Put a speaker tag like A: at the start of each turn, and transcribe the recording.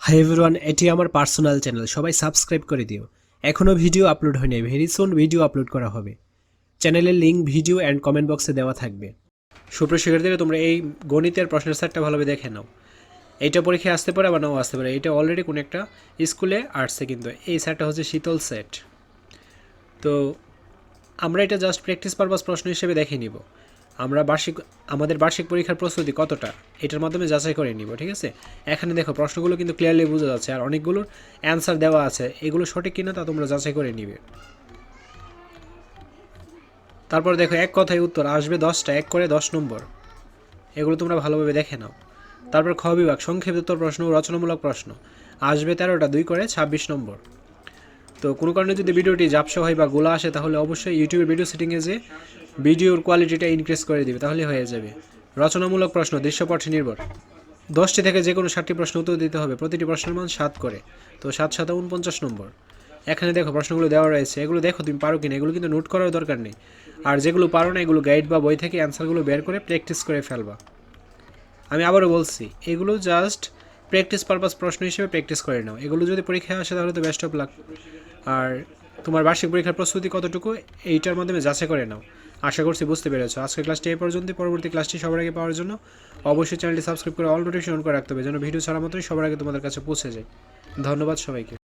A: Hi everyone এটি আমার personal channel সবাই সাবস্ক্রাইব করে দিও। এখনও ভিডিও আপলোড হয়নি ভেরি সুন ভিডিও আপলোড করা হবে। চ্যানেলের লিঙ্ক ভিডিও অ্যান্ড কমেন্ট বক্সে দেওয়া থাকবে। সুপ্রিয় শিক্ষার্থীরা, তোমরা এই গণিতের প্রশ্নের সেটটা ভালোভাবে দেখে নাও। এইটা পরীক্ষায় আসতে পারে বা নাও আসতে পারে। এটা অলরেডি কোনো একটা স্কুলে আসছে কিন্তু এই সেটটা হচ্ছে শীতল সেট। তো আমরা এটা জাস্ট প্র্যাকটিস পারপাস প্রশ্ন হিসেবে দেখে নিব। আমরা বার্ষিক, আমাদের বার্ষিক পরীক্ষার প্রস্তুতি কতটা? এটার মাধ্যমে যাচাই করে নিব, ঠিক আছে? এখানে দেখো, প্রশ্নগুলো কিন্তু ক্লিয়ারলি বোঝা যাচ্ছে, আর অনেকগুলোর অ্যান্সার দেওয়া আছে। এগুলো সঠিক কিনা তা তোমরা যাচাই করে নিবে। তারপর দেখো, এক কথায় উত্তর, আসবে দশটা, এক করে দশ নম্বর। এগুলো তোমরা ভালোভাবে দেখে নাও। তারপর খ বিভাগ, সংক্ষিপ্ত প্রশ্ন ও রচনামূলক প্রশ্ন। আসবে তেরোটা, দুই করে ছাব্বিশ নম্বর। তো কোনো কারণে যদি ভিডিওটি জাপসা হয় বা গোলা আসে, তাহলে অবশ্যই ইউটিউবে ভিডিও সেটিংয়ে যে ভিডিওর কোয়ালিটিটা ইনক্রিজ করে দিবে, তাহলে হয়ে যাবে। রচনামূলক প্রশ্ন, দৃশ্যপটে নির্ভর। দশটি থেকে যে কোনো ষাটটি প্রশ্ন উত্তর দিতে হবে, প্রতিটি প্রশ্নের মান সাত করে। তো সাত সাত উনপঞ্চাশ নম্বর। এখানে দেখো প্রশ্নগুলো দেওয়া রয়েছে, এগুলো দেখো তুমি পারো কিনা, এগুলো কিন্তু নোট করার দরকার নেই। আর যেগুলো পারো না, এগুলো গাইড বা বই থেকে অ্যান্সারগুলো বের করে প্র্যাকটিস করে ফেলবা। আমি আবারও বলছি, এগুলো জাস্ট প্র্যাকটিস পারপাস প্রশ্ন হিসেবে প্র্যাকটিস করে নাও। এগুলো যদি পরীক্ষায় আসে, তাহলে তো বেস্ট অফ লাক আর তোমার বার্ষিক পরীক্ষার প্রস্তুতি কতটুকু, এইটার মাধ্যমে যাচাই করে নাও। আশা করছি বুঝতে পেরেছ। আজকের ক্লাসটি এই পর্যন্ত, পরবর্তী ক্লাসটি সবার আগে পাওয়ার জন্য অবশ্যই চ্যানেলটি সাবস্ক্রাইব করে অল নোটিফিকেশন করে রাখতে হবে, যেন ভিডিও ছাড়া মাত্রই সবার আগে তোমাদের কাছে পৌঁছে যায়। ধন্যবাদ সবাইকে।